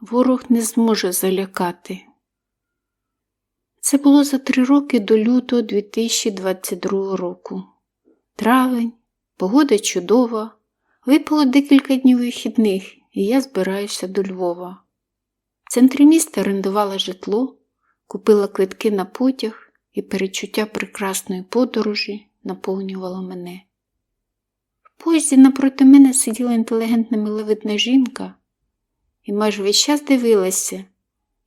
ворог не зможе залякати. Це було за три роки до лютого 2022 року. Травень, погода чудова, випало декілька днів вихідних, і я збираюся до Львова. В центрі міста орендувала житло, купила квитки на потяг, і перечуття прекрасної подорожі наповнювало мене. В поїзді напроти мене сиділа інтелігентна миловидна жінка і майже весь час дивилася,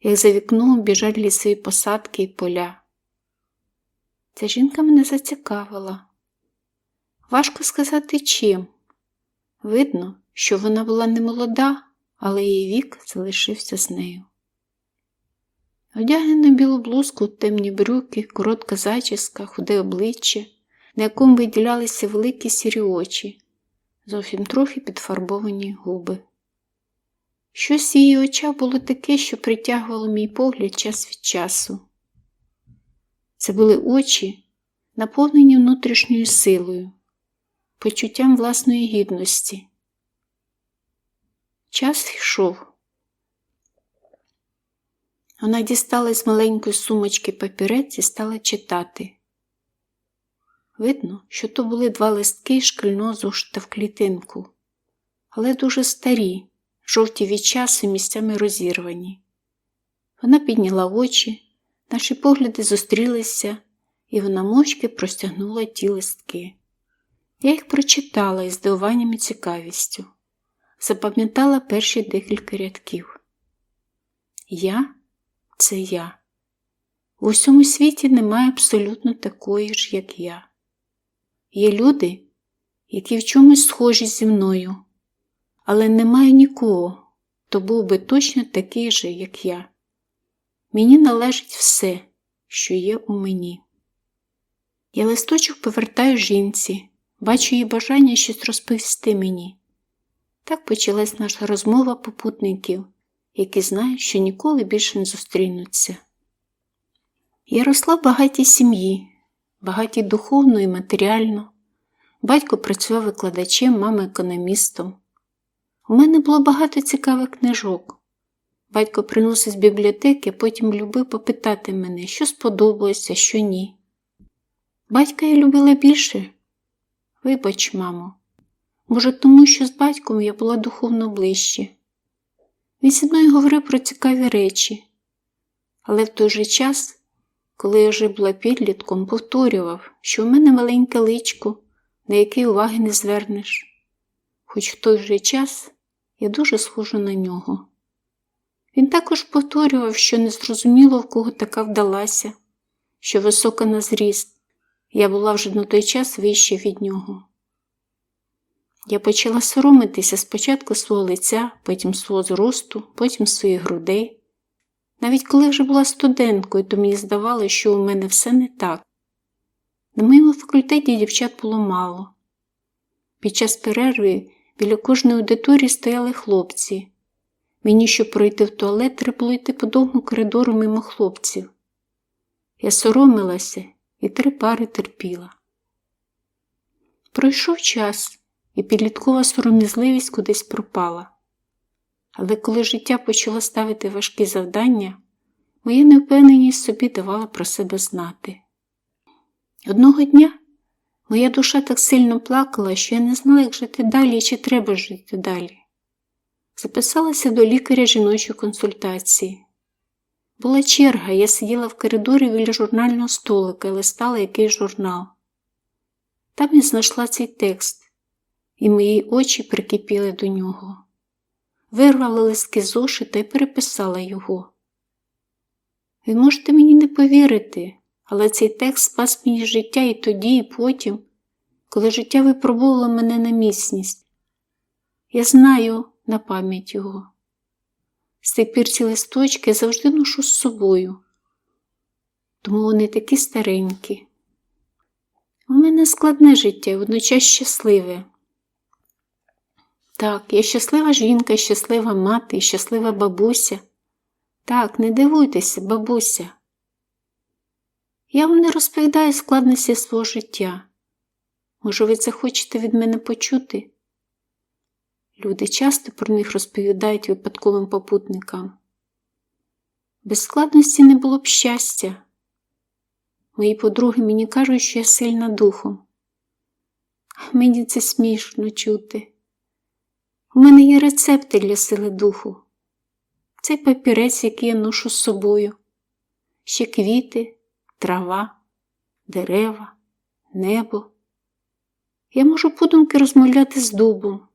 як за вікном біжать лісові посадки і поля. Ця жінка мене зацікавила. Важко сказати чим. Видно, що вона була не молода, але її вік залишився з нею. Одягнена білу блузку, темні брюки, коротка зачіска, худе обличчя, на якому виділялися великі сірі очі, зовсім трохи підфарбовані губи. Щось в її очах було таке, що притягувало мій погляд час від часу. Це були очі, наповнені внутрішньою силою, почуттям власної гідності. Час йшов. Вона дістала з маленької сумочки папірець і стала читати. Видно, що то були два листки шкільного зошита в клітинку, але дуже старі, жовті від часу місцями розірвані. Вона підняла очі, наші погляди зустрілися, і вона мовчки простягнула ті листки. Я їх прочитала із здивуванням і цікавістю, запам'ятала перші декілька рядків. Я це я. У всьому світі немає абсолютно такої ж, як я. Є люди, які в чомусь схожі зі мною, але немає нікого, хто був би точно такий же, як я. Мені належить все, що є у мені. Я листочок повертаю жінці, бачу її бажання щось розповісти мені. Так почалась наша розмова попутників які знають, що ніколи більше не зустрінуться. Я росла в багатій сім'ї, багатій духовно і матеріально. Батько працював викладачем, мама економістом. У мене було багато цікавих книжок. Батько приносив з бібліотеки, потім любив попитати мене, що сподобалося, що ні. Батька я любила більше. Вибач, мамо, може, тому що з батьком я була духовно ближче. Він зі мною говорив про цікаві речі, але в той же час, коли я вже була підлітком, повторював, що в мене маленьке личко, на яке уваги не звернеш. Хоч в той же час я дуже схожа на нього. Він також повторював, що незрозуміло, в кого така вдалася, що висока на зріст, я була вже на той час вища від нього. Я почала соромитися спочатку свого лиця, потім свого зросту, потім своїх грудей. Навіть коли вже була студенткою, то мені здавалося, що у мене все не так. На моєму факультеті дівчат було мало. Під час перерви біля кожної аудиторії стояли хлопці. Мені, щоб пройти в туалет, треба було йти по довгому коридору мимо хлопців. Я соромилася і три пари терпіла. Пройшов час і підліткова сором'язливість кудись пропала. Але коли життя почало ставити важкі завдання, моя невпевненість собі давала про себе знати. Одного дня моя душа так сильно плакала, що я не знала, як жити далі і чи треба жити далі. Записалася до лікаря жіночої консультації. Була черга, я сиділа в коридорі біля журнального столика і листала якийсь журнал. Там я знайшла цей текст і мої очі прикипіли до нього. Вирвала листки зошита і переписала його. Ви можете мені не повірити, але цей текст спас мені життя і тоді, і потім, коли життя випробувало мене на міцність. Я знаю на пам'ять його. З тих пір ці листочки завжди ношу з собою, тому вони такі старенькі. У мене складне життя і водночас щасливе. Так, я щаслива жінка, щаслива мати, щаслива бабуся. Так, не дивуйтеся, бабуся. Я вам не розповідаю складності свого життя. Може, ви це хочете від мене почути? Люди часто про них розповідають випадковим попутникам. Без складності не було б щастя. Мої подруги мені кажуть, що я сильна духом. Мені це смішно чути. У мене є рецепти для сили духу. Цей папірець, який я ношу з собою, ще квіти, трава, дерева, небо. Я можу подумки розмовляти з дубом,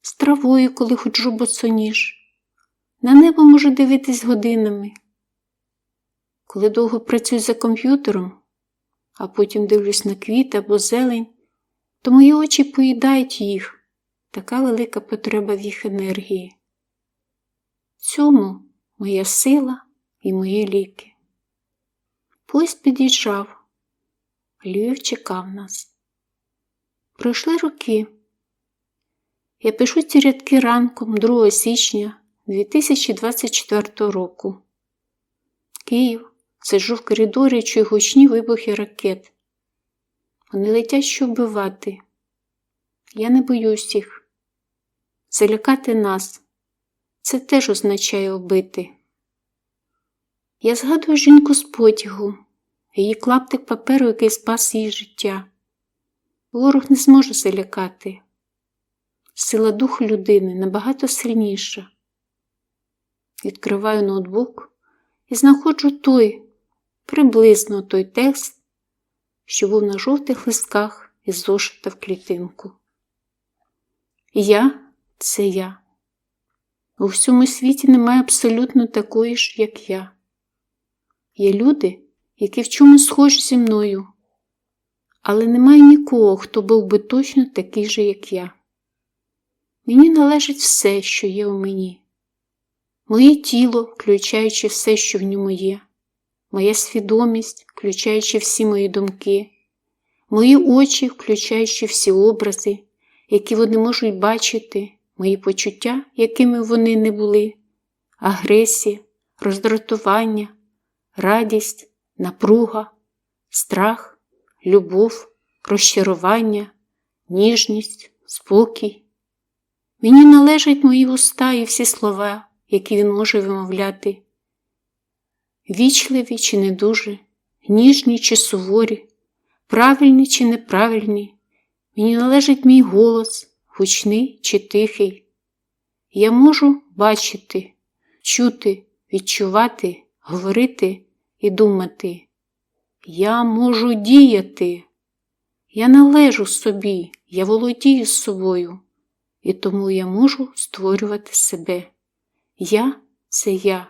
з травою, коли ходжу босоніж. На небо можу дивитись годинами. Коли довго працюю за комп'ютером, а потім дивлюсь на квіти або зелень, то мої очі поїдають їх, така велика потреба в їх енергії. В цьому моя сила і мої ліки. Поїзд під'їжджав, Львів чекав нас. Пройшли роки. Я пишу ці рядки ранком 2 січня 2024 року. Київ сиджу в коридорі чую гучні вибухи ракет. Вони летять, щоб вбивати. Я не боюсь їх. Залякати нас це теж означає вбити. Я згадую жінку з потягу, її клаптик паперу, який спас її життя. Ворог не зможе залякати. Сила духу людини набагато сильніша. Відкриваю ноутбук і знаходжу той, приблизно той текст, що був на жовтих листках із зошита в клітинку. Я це я. У всьому світі немає абсолютно такої ж, як я. Є люди, які в чомусь схожі зі мною, але немає нікого, хто був би точно такий же, як я. Мені належить все, що є у мені, моє тіло, включаючи все, що в ньому є, моя свідомість, включаючи всі мої думки, мої очі, включаючи всі образи, які вони можуть бачити, мої почуття, якими вони не були, агресія, роздратування, радість, напруга, страх, любов, розчарування, ніжність, спокій. Мені належать мої уста і всі слова, які він може вимовляти. Вічливі чи не дуже, ніжні чи суворі, правильні чи неправильні. Мені належить мій голос, гучний чи тихий. Я можу бачити, чути, відчувати, говорити і думати. Я можу діяти. Я належу собі, я володію собою, і тому я можу створювати себе. Я це я,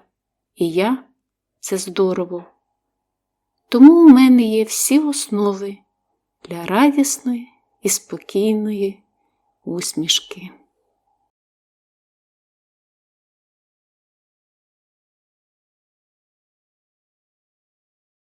і я це здорово. Тому у мене є всі основи для радісної і спокійної усмішки.